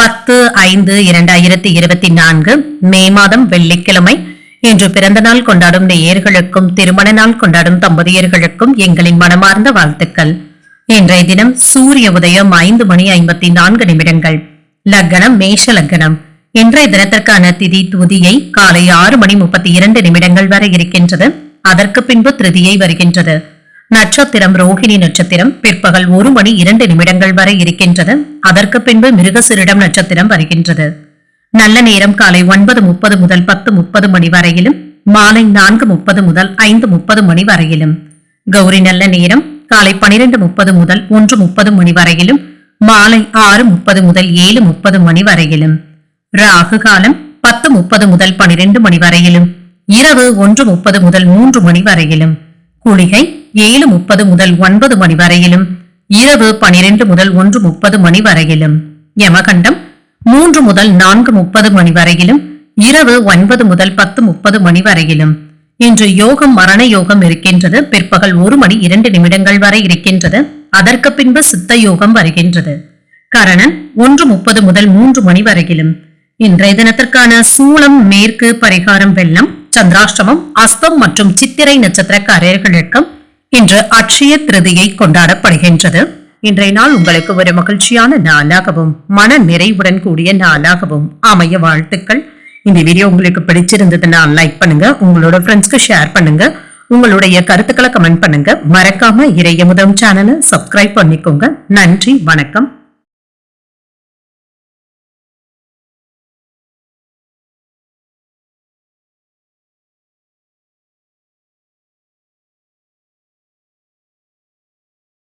பத்து ஐந்து இரண்டாயிரத்தி இருபத்தி நான்கு மே மாதம் வெள்ளிக்கிழமை இன்று பிறந்த நாள் கொண்டாடும் நேயர்களுக்கும் திருமண நாள் கொண்டாடும் தம்பதியர்களுக்கும் எங்களின் மனமார்ந்த வாழ்த்துக்கள். இன்றைய தினம் சூரிய உதயம் ஐந்து மணி ஐம்பத்தி நான்கு நிமிடங்கள். லக்னம் மேஷ லக்னம். இன்றைய தினத்திற்கான திதி துதியை காலை ஆறு மணி முப்பத்தி இரண்டு நிமிடங்கள் வரை இருக்கின்றது. அதற்கு பின்பு திருதியை வருகின்றது. நட்சத்திரம் ரோஹிணி நட்சத்திரம் பிற்பகல் ஒரு மணி இரண்டு நிமிடங்கள் வரை இருக்கின்றது. அதற்கு பின்பு மிருகசிரிடம் நட்சத்திரம் வருகின்றது. நல்ல நேரம் காலை ஒன்பது முப்பது முதல் பத்து முப்பது மணி வரையிலும் மாலை நான்கு முப்பது முதல் ஐந்து முப்பது மணி வரையிலும். கௌரி நல்ல நேரம் காலை பனிரெண்டு முப்பது முதல் ஒன்று முப்பது மணி வரையிலும் மாலை ஆறு முப்பது முதல் ஏழு முப்பது மணி வரையிலும். ராகு காலம் பத்து முப்பது முதல் பனிரெண்டு மணி வரையிலும் இரவு ஒன்று முப்பது முதல் மூன்று மணி வரையிலும். குளிகை ஏழு முப்பது முதல் ஒன்பது மணி வரையிலும் இரவு பனிரெண்டு முதல் ஒன்று முப்பது மணி வரையிலும் யமகண்டம் மூன்று முதல் நான்கு முப்பது மணி வரையிலும் இரவு ஒன்பது முதல் பத்து முப்பது மணி வரையிலும். இன்று யோகம் மரண யோகம் இருக்கின்றது. பிற்பகல் ஒரு மணி இரண்டு நிமிடங்கள் வரை இருக்கின்றது. அதற்கு பின்பு சித்த யோகம் வருகின்றது. கரணன் ஒன்று முப்பது முதல் மூன்று மணி வரையிலும். இன்றைய தினத்திற்கான சூளம் மேற்கு பரிகாரம் வெள்ளம் சந்திராஷ்டமம் அஸ்தம் மற்றும் சித்திரை நட்சத்திரக்காரர்களுக்கும் இன்று அட்சய திருதியை கொண்டாடப்படுகின்றது. இன்றைய நாள் உங்களுக்கு ஒரு மகிழ்ச்சியான நாளாகவும் மன நிறைவுடன் கூடிய நாளாகவும் அமைய வாழ்த்துக்கள். இந்த வீடியோ உங்களுக்கு பிடிச்சிருந்ததுன்னா லைக் பண்ணுங்க உங்களோட ஃப்ரெண்ட்ஸ்க்கு ஷேர் பண்ணுங்க உங்களுடைய கருத்துக்களை கமெண்ட் பண்ணுங்க. மறக்காம இறையமுதம் சேனலை சப்ஸ்கிரைப் பண்ணிக்கோங்க. நன்றி வணக்கம்.